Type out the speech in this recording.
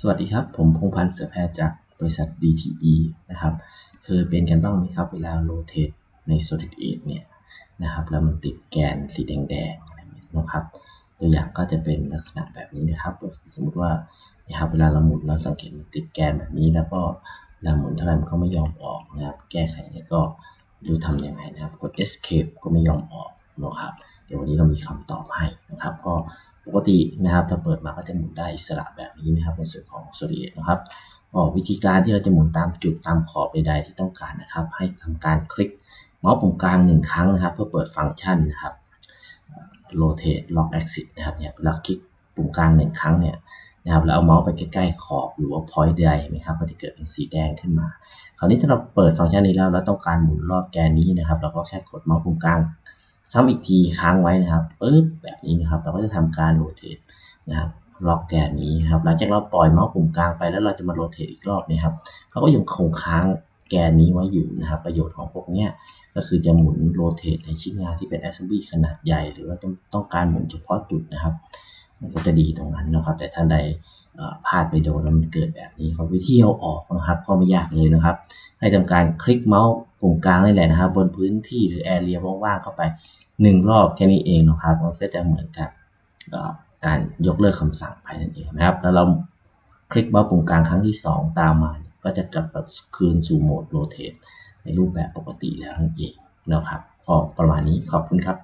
สวัสดีครับ ผมพงพันธ์เสือแพทย์จากบริษัท DTE นะครับ เคยเป็นกันบ้างไหมครับ เวลาโรเตทใน Solid 8เนี่ยนะครับแล้วมันติดแกนสีแดงๆอะไรเงี้ยนะครับ ตัวอย่างก็จะเป็นลักษณะแบบนี้นะครับสมมุติว่านะครับเวลาเราหมุนเราสังเกตมันติดแกนแบบนี้ แล้วก็เวลาหมุนเท่าไหร่มันก็ไม่ยอมออกนะครับ แก้ไขก็ดูทำยังไงนะครับ กด escape ก็ไม่ยอมออกนะครับ เดี๋ยววันนี้เรามีคำตอบให้นะครับ ก็ปกตินะครับถ้าเปิดมาก็จะหมุนได้อิสระแบบนี้นะครับในส่วนของ Solid นะครับก็วิธีการที่เราจะหมุนตามจุดตามขอบใดๆที่ต้องการนะครับ ให้ทำการคลิกเมาส์ปุ่มกลางหนึ่งครั้งนะครับ เพื่อเปิดฟังก์ชันนะครับ rotate lock axis นะครับเนี่ยเวลาคลิกปุ่มกลางหนึ่งครั้งเนี่ยนะครับแล้วเอาเมาส์ไปใกล้ๆขอบหรือว่า point ใดนะครับก็จะเกิดเป็นสีแดงขึ้นมา คราวนี้ถ้าเราเปิดฟังก์ชันนี้แล้วแล้วต้องการหมุนรอบแกนนี้นะครับ เราก็แค่กดเมาส์ปุ่มกลาง ซ้ำอีกทีค้างไว้นะครับปึ๊บแบบนี้นะครับ เราก็จะทำการ rotate นะครับล็อกแกนนี้นะครับ หลังจากเราปล่อยเมาส์ปุ่มกลางไปแล้วเราจะมา rotate อีกรอบนี่ยครับเขาก็ยังคงค้างแกนนี้ไว้อยู่นะครับ ประโยชน์ของพวกนี้ก็คือจะหมุน rotate ในชิ้นงานที่เป็น assembly ขนาดใหญ่ หรือว่าต้องต้องการหมุนเฉพาะจุดนะครับมันก็จะดีตรงนั้นนะครับ แต่ท่านใดพลาดไปโดนแล้วมันเกิดแบบนี้ครับวิธีเอาออกนะครับ ก็ไม่ยากเลยนะครับ ให้ทำการคลิกเมาส์ ปุ่มกลางนี่แหละนะครับ บนพื้นที่หรือแอเรียว่างๆเข้าไป 1 รอบแค่นี้เองนะครับมันก็จะเหมือนกับการยกเลิกคำสั่งไปนั่นเองนะครับ แล้วเราคลิกเมาส์ปุ่มกลางครั้งที่ 2 ตามมา ก็จะกลับคืนสู่โหมดโรเตทในรูปแบบปกติแล้วนั่นเองนะครับ ก็ประมาณนี้ขอบคุณครับ